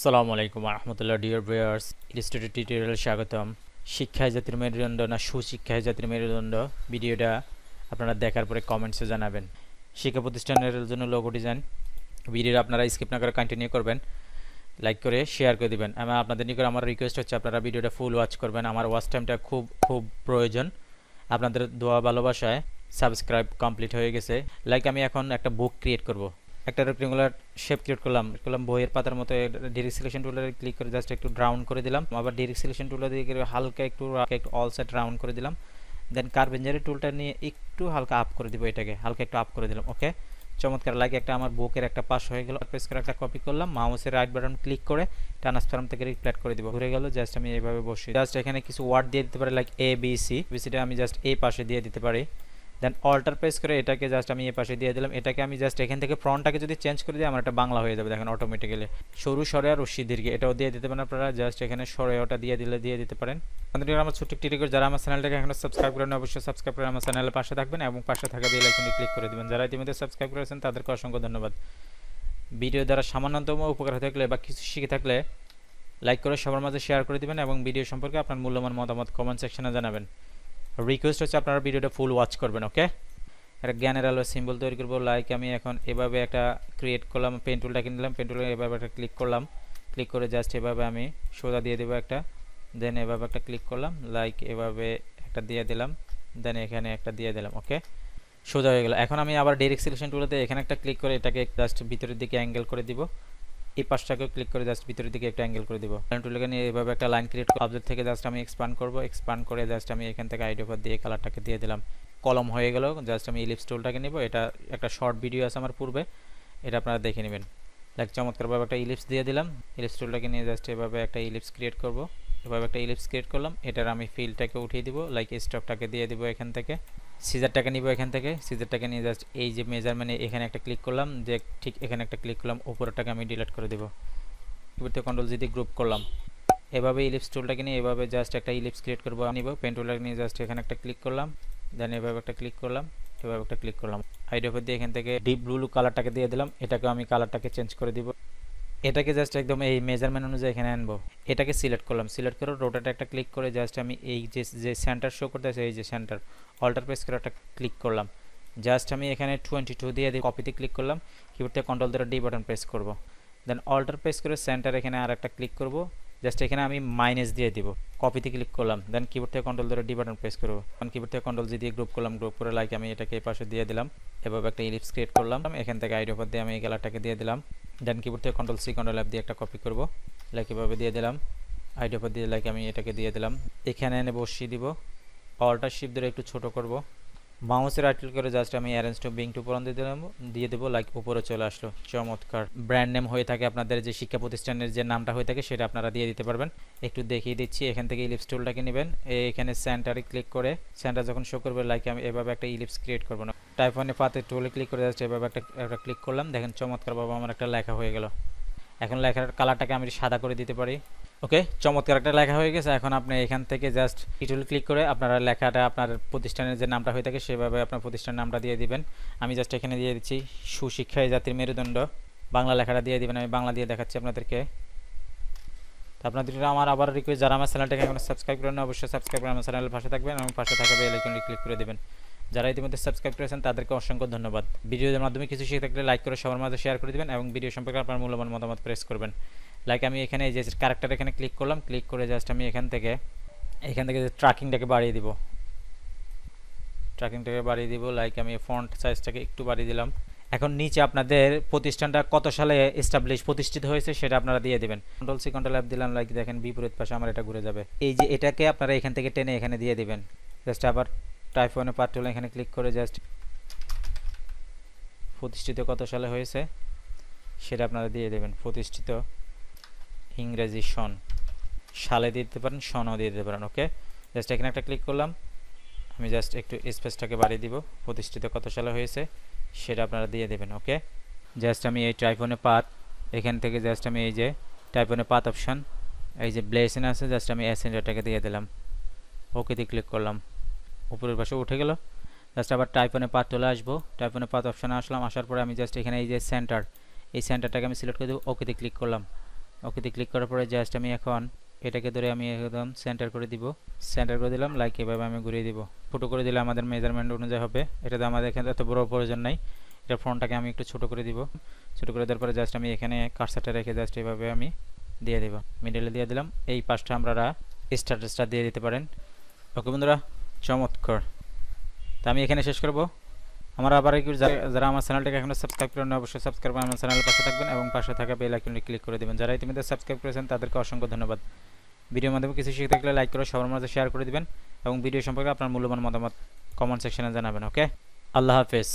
আসসালামু আলাইকুম রহমতুল্লাহ ডিয়ার ভিউয়ার্স ইলিস্ট্রেটেড টিউটোরিয়াল স্বাগতম। শিক্ষায় জাতির মেরুদণ্ড না সুশিক্ষায় জাতির মেরুদণ্ড? ভিডিওটা আপনারা দেখার পরে কমেন্টসে জানাবেন। শিক্ষা প্রতিষ্ঠানের জন্য লোগো ডিজাইন ভিডিওটা আপনারা স্কিপ না করে কন্টিনিউ করবেন। লাইক করে শেয়ার করে দিবেন। আমি আপনাদের নিকট আমার রিকোয়েস্ট হচ্ছে আপনারা ভিডিওটা ফুল ওয়াচ করবেন। আমার ওয়াচ টাইমটা খুব খুব প্রয়োজন। আপনাদের দোয়া ভালোবাসায় সাবস্ক্রাইব কমপ্লিট হয়ে গেছে। লাইক আমি এখন একটা বুক ক্রিয়েট করব। একটা রেক্টেঙ্গুলার শেপ ক্রিয়েট করলাম। করলাম বইয়ের পাতার মতো ডিরেক্ট সিলেকশন টুলে ক্লিক করে জাস্ট একটু রাউন্ড করে দিলাম। আবার ডিরেক্ট সিলেকশন টুলে দিয়ে হালকা একটু একটু অল সেট রাউন্ড করে দিলাম। দেন কার্বেঞ্জারের টুলটা নিয়ে একটু হালকা আপ করে দিব এটাকে। হালকা একটু আপ করে দিলাম ওকে চমৎকার লাগে একটা আমার বুকের একটা পাশ হয়ে গেল। প্রেস করে একটা কপি করলাম মাউসের রাইট বাটন ক্লিক করে ট্রান্সফর্ম থেকে রিপ্লেট করে দিব। ঘুরে গেল জাস্ট আমি এইভাবে বসি জাস্ট এখানে কিছু ওয়ার্ড দিয়ে দিতে পারি লাইক এ বি সি বিসিটা আমি জাস্ট এই পাশে দিয়ে দিতে পারি। দেন অল্টার প্রেস করে এটাকে জাস্ট আমি এ পাশে দিয়ে দিলাম। এটাকে আমি জাস্ট এখান থেকে ফ্রন্টটাকে যদি চেঞ্জ করে দিই, আমার একটা বাংলা হয়ে যাবে। দেখেন অটোমেটিক্যালি সরু সরে আর রশি দীর্ঘে, এটাও দিয়ে দিতে পারেন আপনারা। জাস্ট এখানে সরে ওটা দিয়ে দিলে দিয়ে দিতে পারেন। আপনাদের আমার ছোট্ট একটি রিকোয়েস্ট যারা আমার চ্যানেলটাকে এখনও সাবস্ক্রাইব করেন অবশ্যই সাবস্ক্রাইব করে আমার চ্যানেলের পাশে থাকবেন এবং পাশে থাকা বেল আইকনটি ক্লিক করে দিবেন। যারা ইতিমধ্যে সাবস্ক্রাইব করেছেন, তাদেরকে অসংখ্য ধন্যবাদ। ভিডিও দ্বারা সামান্যতম উপকার হয়ে থাকলে বা কিছু শিখে থাকলে লাইক করে সবার মাঝে শেয়ার করে দিবেন এবং ভিডিও সম্পর্কে আপনার মূল্যবান মতামত কমেন্ট সেকশনে জানাবেন। রিকোয়েস্ট হচ্ছে আপনারা ভিডিওটা ফুল ওয়াচ করবেন ওকে একটা জ্ঞানের আলো সিম্বল তৈরি করব লাইক আমি এখন এভাবে একটা ক্রিয়েট করলাম পেন টুলটা কিনলাম পেন এভাবে একটা ক্লিক করলাম ক্লিক করে জাস্ট এভাবে আমি সোজা দিয়ে দেবো একটা দেন এভাবে একটা ক্লিক করলাম লাইক এভাবে একটা দিয়ে দিলাম দেন এখানে একটা দিয়ে দিলাম ওকে সোজা হয়ে গেল। এখন আমি আবার ডিরেক্ট সিলেকশন টুলেতে এখানে একটা ক্লিক করে এটাকে জাস্ট ভিতরের দিকে অ্যাঙ্গেল করে দিব। এই পাশটাকেও ক্লিক করে জাস্ট ভিতরের দিকে একটা অ্যাঙ্গেল করে দিব। লাইন টুলকে নিয়ে এভাবে একটা লাইন ক্রিয়েট করে অবজেক্ট থেকে জাস্ট আমি এক্সপান্ড করব। এক্সপান্ড করে জাস্ট আমি এখান থেকে আইডিয়া পর দিয়ে কালারটাকে দিয়ে দিলাম। কলম হয়ে গেল। জাস্ট আমি ইলিপস টুলটাকে নিব। এটা একটা শর্ট ভিডিও আছে আমার পূর্বে। এটা আপনারা দেখে নেবেন। লাইক চমৎকারভাবে একটা ইলিপস দিয়ে দিলাম। ইলিপস টুলটাকে নিয়ে জাস্ট এভাবে একটা ইলিপস ক্রিয়েট করব। এভাবে একটা ইলিপস ক্রিয়েট করলাম। এটার আমি ফিলটাকে উঠিয়ে দিব। লাইক স্টপটাকে দিয়ে দিব এখান থেকে। সিজারটাকে নিব এখান থেকে। সিজারটাকে নিয়ে জাস্ট এই যে মেজারমেন্টে এখানে একটা ক্লিক করলাম, যে ঠিক এখানে একটা ক্লিক করলাম উপরটাকে আমি ডিলিট করে দেবো। কিবোর্ড কন্ট্রোল দিয়ে গ্রুপ করলাম। এভাবে ইলিপস টুলটাকে নিয়ে এভাবে জাস্ট একটা ইলিপস ক্রিয়েট করব, নিব। পেন টুলটাকে নিয়ে জাস্ট এখানে একটা ক্লিক করলাম। দেন এভাবে একটা ক্লিক করলাম, এভাবে একটা ক্লিক করলাম। আইডিয়া দিয়ে এখান থেকে ডিপ ব্লু কালারটাকে দিয়ে দিলাম। এটাকে আমি কালারটাকে চেঞ্জ করে দিব। এটাকে জাস্ট একদম এই মেজারমেন্ট অনুযায়ী এখানে আনব। এটাকে সিলেক্ট করলাম। সিলেক্ট করে রোটাটা একটা ক্লিক করে জাস্ট আমি এই যে যে সেন্টার শো করতে আছে, এই যে সেন্টার অল্টার প্রেস করে একটা ক্লিক করলাম। জাস্ট আমি এখানে টোয়েন্টি টু দিয়ে দিই কপিতে ক্লিক করলাম। কিবোর্ড কন্ট্রোল ধরে ডি বাটন প্রেস করব। দেন অল্টার প্রেস করে সেন্টার এখানে আর একটা ক্লিক করব। জাস্ট এখানে আমি মাইনাস দিয়ে দিব। কপিতে ক্লিক করলাম। দেন কিবোর্ড থেকে কন্ট্রোল ধরে ডি বাটন প্রেস করব। কারণ কিবোর্ড থেকে কন্ট্রোল দিয়ে গ্রুপ করলাম। গ্রুপ করে লাইক আমি এটাকে এই পাশে দিয়ে দিলাম। এভাবে একটা ইলিপস ক্রিয়েট করলাম। এখান থেকে আইডিয়া দিয়ে আমি এই কালারটাকে দিয়ে দিলাম। দেন কিবোর্ড থেকে কন্ট্রোল সি কন্ট্রোল অ্যাপ দিয়ে একটা কপি করব। লাইক এভাবে দিয়ে দিলাম। আইডিয়া দিয়ে লাইক আমি এটাকে দিয়ে দিলাম। এখানে এনে বসিয়ে দিব। অল্টার শিপ ধরে একটু ছোট করব। মাউসের রাইট ক্লিক করে জাস্ট আমি arrange to bring to front দিয়ে দিলাম, দিয়ে দেবো লাইক উপরে চলে আসলো। চমৎকার। ব্র্যান্ড নেম হয়ে থাকে আপনাদের যে শিক্ষা প্রতিষ্ঠানের যে নামটা হয়ে থাকে সেটা আপনারা দিয়ে দিতে পারবেন। একটু দেখিয়ে দিচ্ছি, এখান থেকে ইলিপস টুলটাকে নেবেন। এখানে সেন্টারে ক্লিক করে সেন্টার যখন শো করবে লাইক আমি এভাবে একটা ইলিপস ক্রিয়েট করব না। টাইপ ওয়ানে পাতে টুলে ক্লিক করে জাস্ট এভাবে একটা একটা ক্লিক করলাম। দেখেন চমৎকারভাবে আমার একটা লেখা হয়ে গেল। এখন লেখার কালারটাকে আমি সাদা করে দিতে পারি। ওকে? চমৎকার একটা লেখা হয়ে গেছে। এখন আপনি এখান থেকে জাস্ট টিটুল ক্লিক করে আপনারা লেখাটা, আপনার প্রতিষ্ঠানের যে নামটা হয়ে থাকে, সেভাবে আপনার প্রতিষ্ঠানের নামটা দিয়ে দিবেন। আমি জাস্ট এখানে দিয়ে দিচ্ছি, সুশিক্ষায় জাতির মেরুদণ্ড। বাংলা লেখাটা দিয়ে দিবেন, আমি বাংলা দিয়ে দেখাচ্ছি আপনাদেরকে। তো আপনাদের আমার আবার রিকোয়েস্ট যারা আমার চ্যানেলটাকে এখন সাবস্ক্রাইব করেন অবশ্যই সাবস্ক্রাইব করে আমার চ্যানেলের পাশে থাকবেন এবং পাশে থাকা বেল ক্লিক করে দেবেন। যারা ইতিমধ্যে সাবস্ক্রাইব করেছেন, তাদেরকে অসংখ্য ধন্যবাদ। ভিডিওর মাধ্যমে কিছু শিখে থাকলে লাইক করে সবার মাঝে শেয়ার করে দেবেন এবং ভিডিও সম্পর্কে আপনার মূল্যবান মতামত প্রেস করবেন। লাইক আমি এখানে যে ক্যারেক্টার এখানে ক্লিক করলাম ক্লিক করে জাস্ট আমি এখান থেকে এখান থেকে ট্র্যাকিংটাকে বাড়িয়ে দিব। ট্র্যাকিংটাকে বাড়িয়ে দিব লাইক আমি ফন্ট সাইজটাকে একটু বাড়িয়ে দিলাম। এখন নিচে আপনাদের প্রতিষ্ঠানটা কত সালে এস্টাবলিশ প্রতিষ্ঠিত হয়েছে সেটা আপনারা দিয়ে দেবেন। কন্ট্রোল সি কন্ট্রোল অ্যাপ দিলাম লাইক দেখেন বিপরীত পাশে আমার এটা ঘুরে যাবে। এই যে এটাকে আপনারা এখান থেকে টেনে এখানে দিয়ে দিবেন। জাস্ট আবার টাইপ ওয়ানে পার্ট টুল এখানে ক্লিক করে জাস্ট প্রতিষ্ঠিত কত সালে হয়েছে, সেটা আপনারা দিয়ে দেবেন। প্রতিষ্ঠিত ইংরেজি সন। সালে দিতে পারেন, সনও দিয়ে দিতে পারেন ওকে জাস্ট এখানে একটা ক্লিক করলাম। আমি জাস্ট একটু স্পেসটাকে বাড়িয়ে দিব। প্রতিষ্ঠিত কত সালে হয়েছে, সেটা আপনারা দিয়ে দেবেন ওকে জাস্ট আমি এই টাইফোনে পাত এখান থেকে জাস্ট আমি এই যে টাইফোনে পাত অপশান এই যে ব্লেসেন আছে জাস্ট আমি অ্যাসেন্ডারটাকে দিয়ে দিলাম। ওকে দিয়ে ক্লিক করলাম। উপরের পাশে উঠে গেল। জাস্ট আবার টাইপনে পাত চলে আসব। টাইপনে পাত অপশানে আসলাম, আসার পরে আমি জাস্ট এখানে এই যে সেন্টার এই সেন্টারটাকে আমি সিলেক্ট করে দেবো ওকেতে ক্লিক করলাম। ওকেতে ক্লিক করার পরে জাস্ট আমি এখন এটাকে ধরে আমি একদম সেন্টার করে দিব। সেন্টার করে দিলাম লাইক এভাবে আমি ঘুরিয়ে দিব। ছোটো করে দিলে আমাদের মেজারমেন্ট অনুযায়ী হবে। এটাতে আমাদের এখানে এত বড় প্রয়োজন নাই। এটা ফ্রন্টটাকে আমি একটু ছোট করে দিব। ছোট করে দেওয়ার পরে জাস্ট আমি এখানে কার্সারটা রেখে জাস্ট এভাবে আমি দিয়ে দেব। মিডলে দিয়ে দিলাম। এই পাঁচটা আপনারা স্ট্যাটাসটা দিয়ে দিতে পারেন। ওকে বন্ধুরা চমৎকার। তো আমি এখানে শেষ করব। আমার আবার যারা আমার চ্যানেলটাকে এখনও সাবস্ক্রাইব করেন অবশ্যই সাবস্ক্রাইব করে আমার চ্যানেলের পাশে থাকবেন এবং পাশে থাকা বেল আইকনটি ক্লিক করে দেবেন। যারা ইতিমধ্যে সাবস্ক্রাইব করেছেন, তাদেরকে অসংখ্য ধন্যবাদ। ভিডিওর মাধ্যমে কিছু শিখতে গেলে লাইক করে, সবার মাঝে শেয়ার করে দেবেন এবং ভিডিও সম্পর্কে আপনার মূল্যবান মতামত কমেন্ট সেকশনে জানাবেন ওকে আল্লাহ হাফেজ।